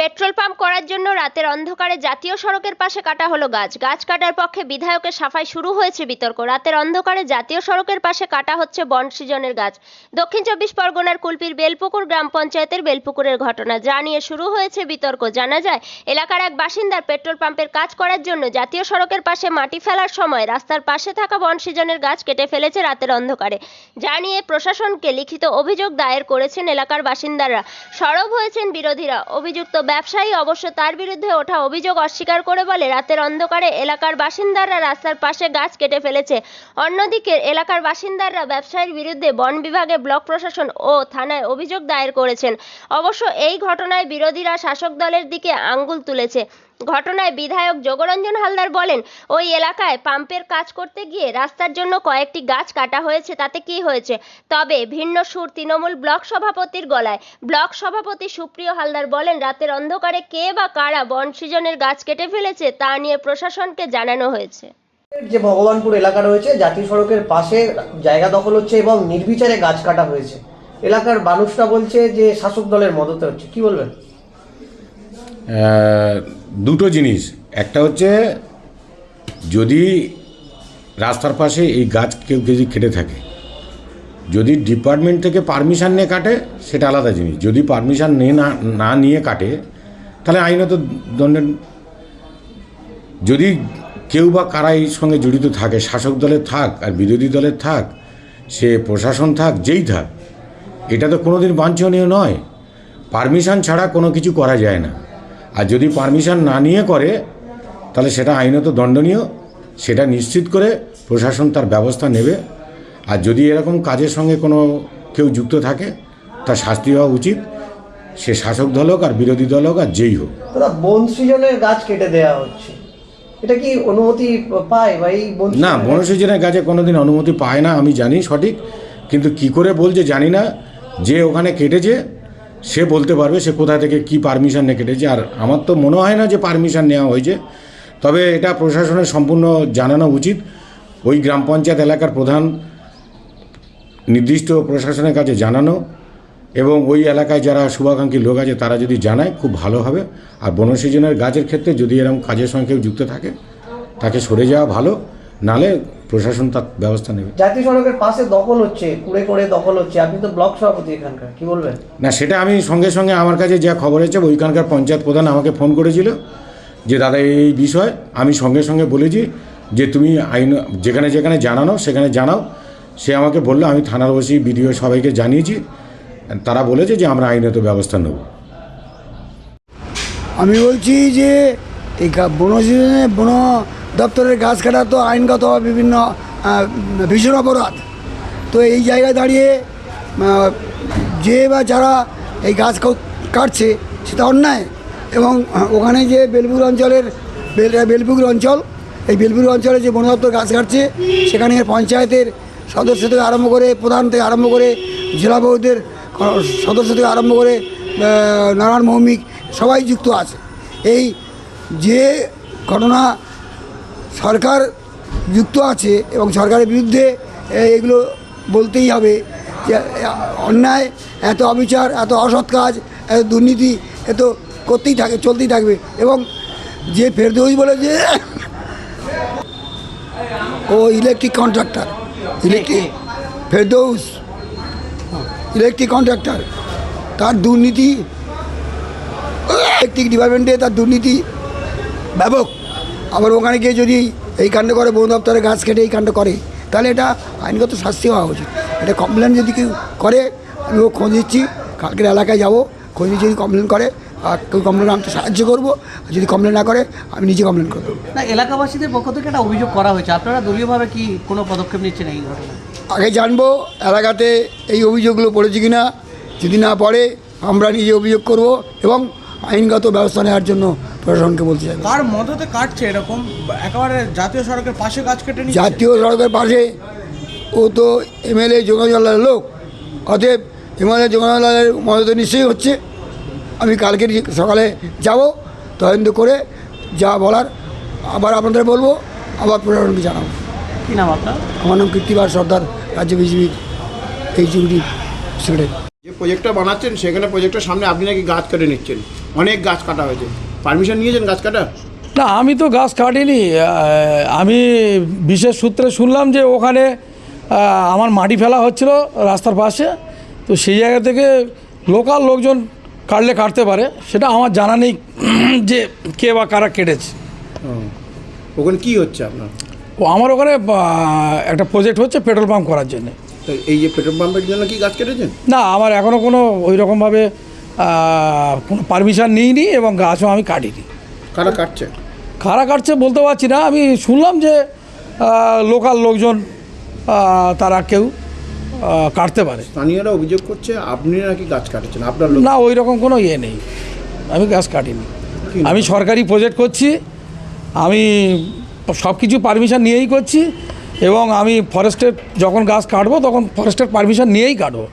Petrol pump করার জন্য রাতের অন্ধকারে জাতীয় সড়কের পাশে কাটা হলো গাছ। গাছ কাটার পক্ষে বিধায়কের সাফাই শুরু হয়েছে বিতর্ক। রাতের অন্ধকারে জাতীয় সড়কের পাশে কাটা হচ্ছে বন সৃজনের গাছ। দক্ষিণ চব্বিশ পরগনার কুলপির বেলপুকুর গ্রাম পঞ্চায়েতের বেলপুকুরের ঘটনা যা নিয়ে শুরু হয়েছে বিতর্ক। জানা যায়, এলাকার এক বাসিন্দার পেট্রোল পাম্পের কাজ করার জন্য জাতীয় সড়কের পাশে মাটি ফেলার সময় রাস্তার পাশে থাকা বন সৃজনের গাছ কেটে ফেলেছে রাতের অন্ধকারে। যা নিয়ে প্রশাসনকে লিখিত অভিযোগ দায়ের করেছেন এলাকার বাসিন্দারা। সরব হয়েছেন বিরোধীরা। অভিযুক্ত ব্যবসায়ী অবশ্য তার বিরুদ্ধে ওঠা অভিযোগ অস্বীকার করে বলে রাতের অন্ধকারে এলাকার বাসিন্দারা রাস্তার পাশে গাছ কেটে ফেলেছে। অন্যদিকে এলাকার বাসিন্দারা ব্যবসায়ীর বিরুদ্ধে বন বিভাগে ব্লক প্রশাসন ও থানায় অভিযোগ দায়ের করেছেন। অবশ্য এই ঘটনায় বিরোধীরা শাসক দলের দিকে আঙ্গুল তুলেছে। ঘটনায় বিধায়ক যোগরঞ্জন হালদার বলেন ওই এলাকায় পাম্পের কাজ করতে গিয়ে রাস্তার জন্য কয়েকটি গাছ কাটা হয়েছে তাতে কি হয়েছে? তবে ভিন্ন সুর তৃণমূল ব্লক সভাপতির গলায়। ব্লক সভাপতি সুপ্রিয় হালদার বলেন রাতের অন্ধকারে কে বা কারা বন সৃজনের গাছ কেটে ফেলেছে তা নিয়ে প্রশাসনকে জানানো হয়েছে। যে ভগবানপুর এলাকা রয়েছে জাতীয় সড়কের পাশে জায়গা দখল হচ্ছে এবং নির্বিচারে গাছ কাটা হয়েছে। এলাকার মানুষরা বলছে যে শাসক দলের মদতে হচ্ছে। কি বলবেন? আহ, দুটো জিনিস। একটা হচ্ছে, যদি রাস্তার পাশে এই গাছ কেউ যদি কেটে থাকে, যদি ডিপার্টমেন্ট থেকে পারমিশন নিয়ে কাটে, সেটা আলাদা জিনিস। যদি পারমিশন নিয়ে না না নিয়ে কাটে, তাহলে আইনত দণ্ডের, যদি কেউ বা কারা সঙ্গে জড়িত থাকে, শাসক দলের থাক আর বিরোধী দলের থাক, সে প্রশাসন থাক, যেই থাক, এটা তো কোনোদিন বাঞ্ছনীয় নয়। পারমিশন ছাড়া কোনো কিছু করা যায় না। আর যদি পারমিশন না নিয়ে করে তাহলে সেটা আইনত দণ্ডনীয়। সেটা নিশ্চিত করে প্রশাসন তার ব্যবস্থা নেবে। আর যদি এরকম কাজের সঙ্গে কোনো কেউ যুক্ত থাকে তার শাস্তি হওয়া উচিত। সে শাসক দল হোক আর বিরোধী দল হোক আর যেই হোক। বন সৃজনের গাছ কেটে দেওয়া হচ্ছে। এটা কি অনুমতি পায় বা এই না বন সৃজনের গাছ- কোনোদিন অনুমতি পায় না আমি জানি সঠিক। কিন্তু কি করে বলছে জানি না। যে ওখানে কেটেছে সে বলতে পারবে সে কোথা থেকে কি পারমিশন নিয়ে কেটেছে। আর আমার তো মনে হয় না যে পারমিশন নেওয়া হয়েছে। তবে এটা প্রশাসনের সম্পূর্ণ জানানো উচিত। ওই গ্রাম পঞ্চায়েত এলাকার প্রধান নির্দিষ্ট প্রশাসনের কাছে জানানো এবং ওই এলাকায় যারা শুভাকাঙ্ক্ষী লোক আছে তারা যদি জানায় খুব ভালো হবে। আর বনসৃজনের গাছের ক্ষেত্রে যদি এরকম কাজের সঙ্গে যুক্ত থাকে, তাকে সরে যাওয়া ভালো। নালে প্রশাসন তার ব্যবস্থা নেবে। জাতীয় সড়কের পাশে দখল হচ্ছে কুড়ে করে দখল হচ্ছে। আপনি তো ব্লক সভাপতি এখানকার কি বলবেন? না সেটা আমি সঙ্গে সঙ্গে আমার কাছে যা খবর হয়েছে ওইখানকার পঞ্চায়েত প্রধান আমাকে ফোন করেছিল যে দাদা এই বিষয় আমি সঙ্গে সঙ্গে বলেছি যে তুমি আইন যেখানে যেখানে জানানো সেখানে জানাও। সে আমাকে বলল আমি থানার বসি বিডিও সবাইকে জানিয়েছি। তারা বলেছে যে আমরা আইনত ব্যবস্থা নেব। আমি বলছি যে এই বন বন দপ্তরের গাছ কাটা তো আইনগত বিভিন্ন ভীষণ অপরাধ। তো এই জায়গায় দাঁড়িয়ে যে বা যারা এই গাছ কাটছে, সেটা অন্যায়। এবং ওখানে যে বেলপুর অঞ্চলের, বেল বেলপুকুর অঞ্চল, এই বেলপুর অঞ্চলে যে বন দপ্তর গাছ কাটছে, সেখানে পঞ্চায়েতের সদস্য থেকে আরম্ভ করে প্রধান থেকে আরম্ভ করে জেলা ক- সদস্য থেকে আরম্ভ করে নারায়ণ মৌমিক সবাই যুক্ত আছে। এই যে ঘটনা সরকার যুক্ত আছে এবং সরকারের বিরুদ্ধে এগুলো বলতেই হবে যে অন্যায়, এত অবিচার, এত অসৎ কাজ, এত দুর্নীতি, এত করতেই থাকে, চলতেই থাকবে। এবং যে ফেরদৌস বলে যে ও electric contractor, electric Ferdous, electric contractor, তার দুর্নীতি, ইলেকট্রিক ডিপার্টমেন্টে তার দুর্নীতি ব্যাপক। আবার ওখানে গিয়ে যদি এই কাণ্ড করে বন দপ্তরে গাছ কেটে এই কাণ্ড করে তাহলে এটা আইনগত শাস্তি হওয়া উচিত। এটা কমপ্লেন যদি কেউ করে আমি ও খোঁজ দিচ্ছি কালকের এলাকায় যাব খোঁজ নিচ্ছি যদি কমপ্লেন করে আর কেউ কমপ্লেন আমি তো সাহায্য করব আর যদি কমপ্লেন না করে আমি নিজে কমপ্লেন করব। না এলাকাবাসীদের পক্ষ থেকে একটা অভিযোগ করা হয়েছে। আপনারা দলীয়ভাবে কি কোনো পদক্ষেপ নিচ্ছেন এই ঘটনায়? আগে জানব এলাকাতে এই অভিযোগগুলো পড়েছে কি না যদি না পড়ে আমরা নিজে অভিযোগ করব এবং আইনগত ব্যবস্থা নেওয়ার জন্য প্রশাসনকে বলতে চাই কার মদতে কাটছে এরকম? একেবারে জাতীয় সড়কের পাশে গাছ কেটে নিচ্ছে। জাতীয় সড়কের পাশে ও তো এমএলএ যোগাযোগের লোক। অতএব এমএলএ যোগাযোগের মদত নিশ্চয়ই হচ্ছে। আমি কালকে সকালে যাব তদন্ত করে যা বলার আবার আপনাদের বলব আবার প্রশাসনকে জানাব। কি নাম আপনার? আমার নাম কীর্তিবার সর্দার রাজ্য বিজেপির এক্সিকিউটিভ সেক্রেটারি যে প্রজেক্টটা বানাচ্ছেন সেখানে প্রজেক্টের সামনে আপনি নাকি গাছ কেটে নিচ্ছেন। অনেক গাছ কাটা হয়েছে। পারমিশন নিয়েছেন গাছ কাটা? না আমি তো গাছ কাটিনি। আমি বিশেষ সূত্রে শুনলাম যে ওখানে আমার মাটি ফেলা হচ্ছিল রাস্তার পাশে। তো সেই জায়গা থেকে লোকাল লোকজন কাটলে কাটতে পারে। সেটা আমার জানা নেই যে কে বা কারা কেটেছে। ওখানে কি হচ্ছে আপনার? ও আমার ওখানে একটা প্রজেক্ট হচ্ছে পেট্রোল পাম্প করার জন্য। তো এই যে পেট্রোল পাম্পের জন্য কি গাছ কেটেছেন? না আমার এখনও কোনো ওই রকমভাবে কোনো পারমিশন নিইনি এবং গাছও আমি কাটিনি। কারা কাটছে? কারা কাটছে বলতে পারছি না। আমি শুনলাম যে লোকাল লোকজন তারা কেউ কাটতে পারে। স্থানীয়রা অভিযোগ করছে আপনি নাকি গাছ কাটেছেন? আপনার না ওই রকম কোনো ইয়ে নেই। আমি গাছ কাটিনি। আমি সরকারি প্রজেক্ট করছি। আমি সব কিছু পারমিশন নিয়েই করছি এবং আমি ফরেস্টের যখন গাছ কাটবো তখন ফরেস্টের পারমিশন নিয়েই কাটবো।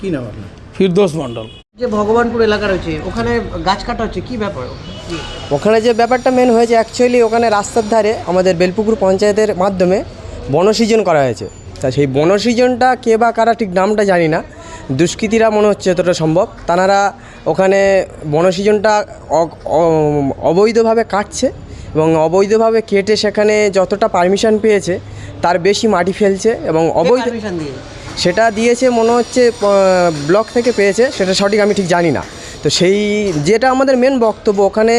কি নাম আপনার? ফিরদোস মণ্ডল। যে ভগবানপুর এলাকা রয়েছে ওখানে গাছ কাটা হচ্ছে কি ব্যাপার? ওখানে যে ব্যাপারটা মেন হয়েছে অ্যাকচুয়ালি ওখানে রাস্তার ধারে আমাদের বেলপুকুর পঞ্চায়েতের মাধ্যমে বনসৃজন করা হয়েছে। তা সেই বনসৃজনটা কে বা কারা ঠিক নামটা জানি না। দুষ্কৃতীরা মনে হচ্ছে যতটা সম্ভব। তানারা ওখানে বনসৃজনটা অবৈধভাবে কাটছে এবং অবৈধভাবে কেটে সেখানে যতটা পারমিশন পেয়েছে তার বেশি মাটি ফেলছে এবং অবৈধ সেটা দিয়েছে মনে হচ্ছে ব্লক থেকে পেয়েছে, সেটা সঠিক আমি ঠিক জানি না। তো সেই যেটা আমাদের মেন বক্তব্য, ওখানে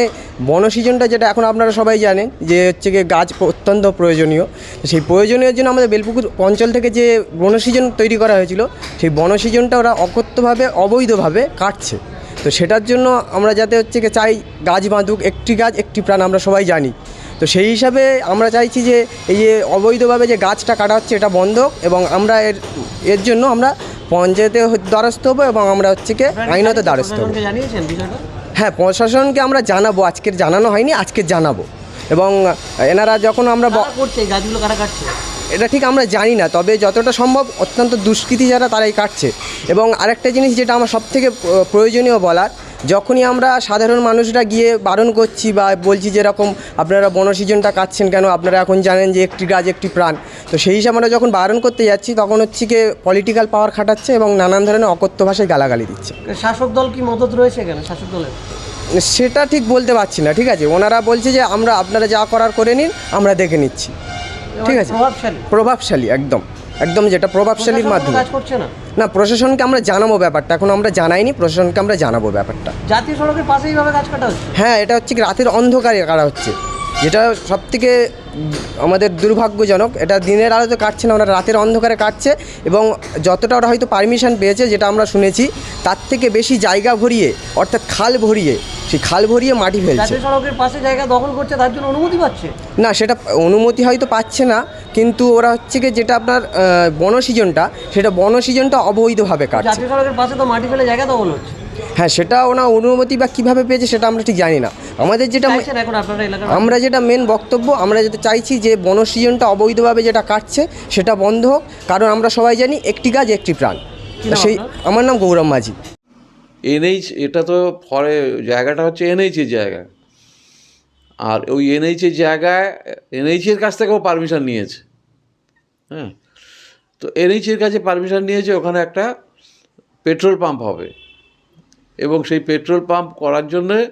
বনসৃজনটা যেটা এখন আপনারা সবাই জানেন, যে হচ্ছে গিয়ে গাছ অত্যন্ত প্রয়োজনীয়। তো সেই প্রয়োজনীয় জন্য আমাদের বেলপুকুর অঞ্চল থেকে যে বনসৃজন তৈরি করা হয়েছিল, সেই বনসৃজনটা ওরা অকথ্যভাবে, অবৈধভাবে কাটছে। তো সেটার জন্য আমরা যাতে হচ্ছে চাই গাছ বাঁধুক, একটি গাছ, একটি প্রাণ, আমরা সবাই জানি। তো সেই হিসাবে আমরা চাইছি যে এই যে অবৈধভাবে যে গাছটা কাটা হচ্ছে এটা বন্ধ হোক এবং আমরা এর এর জন্য আমরা পঞ্চায়েতে দ্বারস্থ হব এবং আমরা হচ্ছে কি আইনত দ্বারস্থ হব। হ্যাঁ প্রশাসনকে আমরা জানাব আজকের জানানো হয়নি আজকে জানাব। এবং এনারা যখন আমরা গাছগুলো কাটছে? এটা ঠিক আমরা জানি না তবে যতটা সম্ভব অত্যন্ত দুষ্কৃতী যারা তারাই কাটছে। এবং আরেকটা জিনিস যেটা আমার সবথেকে প্রয়োজনীয় বলার যখনই আমরা সাধারণ মানুষরা গিয়ে বারণ করছি বা বলছি যেরকম আপনারা বনসৃজনটা কাটছেন কেন আপনারা এখন জানেন যে একটি গাছ একটি প্রাণ। তো সেই হিসাবে আমরা যখন বারণ করতে যাচ্ছি তখন হচ্ছে কি পলিটিক্যাল পাওয়ার খাটাচ্ছে এবং নানান ধরনের অকথ্য ভাষায় গালাগালি দিচ্ছে। শাসক দল কি মদত রয়েছে এখানে শাসক দলের? সেটা ঠিক বলতে পারছি না ঠিক আছে? ওনারা বলছে যে আমরা আপনারা যা করার করে নিন আমরা দেখে নিচ্ছি। ঠিক আছে? প্রভাবশালী। প্রভাবশালী একদম। একদম যেটা প্রভাবশালীর মাধ্যমে। কাজ করছে না। না প্রশাসনকে আমরা জানাব ব্যাপারটা এখন আমরা জানাইনি প্রশাসনকে আমরা জানাব ব্যাপারটা। জাতীয় সড়কের পাশে এইভাবে গাছ কাটা হচ্ছে? হ্যাঁ এটা হচ্ছে কি রাতের অন্ধকারে কাটা হচ্ছে। যেটা সব থেকে আমাদের দুর্ভাগ্যজনক এটা দিনের আলোতে কাটছে না ওরা রাতের অন্ধকারে কাটছে এবং যতটা ওরা হয়তো পারমিশন পেয়েছে যেটা আমরা শুনেছি তার থেকে বেশি জায়গা ভরিয়ে অর্থাৎ খাল ভরিয়ে সেই খাল ভরিয়ে মাটি ফেলছে। সড়কের পাশে জায়গা দখল করছে তার জন্য অনুমতি পাচ্ছে? না সেটা অনুমতি হয়তো পাচ্ছে না কিন্তু ওরা হচ্ছে কি যেটা আপনার আহ, বনসৃজনটা সেটা বনসৃজনটা অবৈধভাবে কাটছে। জাতীয় সড়কের পাশে তো মাটি ফেলে জায়গা দখল হচ্ছে। হ্যাঁ সেটা ওনা অনুমতি বা কীভাবে পেয়েছে সেটা আমরা ঠিক জানি না। আমাদের যেটা আমরা যেটা মেন বক্তব্য আমরা যেটা চাইছি যে বনসৃজনটা অবৈধভাবে যেটা কাটছে সেটা বন্ধ হোক। কারণ আমরা সবাই জানি একটি গাছ একটি প্রাণ। সেই আমার নাম গৌরব মাঝি। এনএইচ এটা তো ফরে জায়গাটা হচ্ছে এনএইচের জায়গা। আর ওই এনএইচের জায়গায় এনএইচের কাছ থেকেও পারমিশন নিয়েছে। হ্যাঁ তো এনএইচের কাছে পারমিশন নিয়েছে, ওখানে একটা পেট্রোল পাম্প হবে। এবং সেই পেট্রোল পাম্প করার জন্যে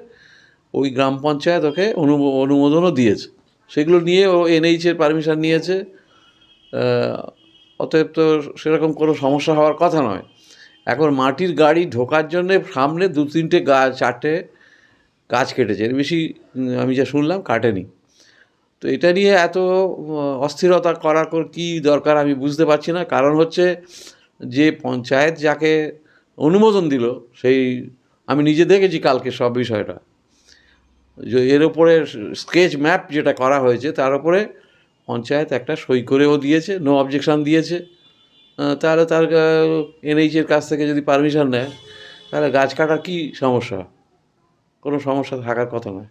ওই গ্রাম পঞ্চায়েত ওকে অনুমো- অনুমোদনও দিয়েছে। সেগুলো নিয়ে ও এনএইচের পারমিশন নিয়েছে। অতএব তো সেরকম কোনো সমস্যা হওয়ার কথা নয়। এখন মাটির গাড়ি ঢোকার জন্যে সামনে দু তিনটে গাছ চারটে গাছ কেটেছে। এর বেশি আমি যা শুনলাম, কাটেনি। তো এটা নিয়ে এত অস্থিরতা করার কী দরকার আমি বুঝতে পারছি না। কারণ হচ্ছে যে পঞ্চায়েত যাকে অনুমোদন দিল, সেই আমি নিজে দেখেছি কালকে সব বিষয়টা। যে এর ওপরে স্কেচ ম্যাপ যেটা করা হয়েছে, তার উপরে পঞ্চায়েত একটা সই করেও দিয়েছে নো অবজেকশন দিয়েছে। তাহলে তার এনএইচের কাছ থেকে যদি পারমিশন নেয়, তাহলে গাছ কাটার কী সমস্যা? কোনো সমস্যা থাকার কথা নয়।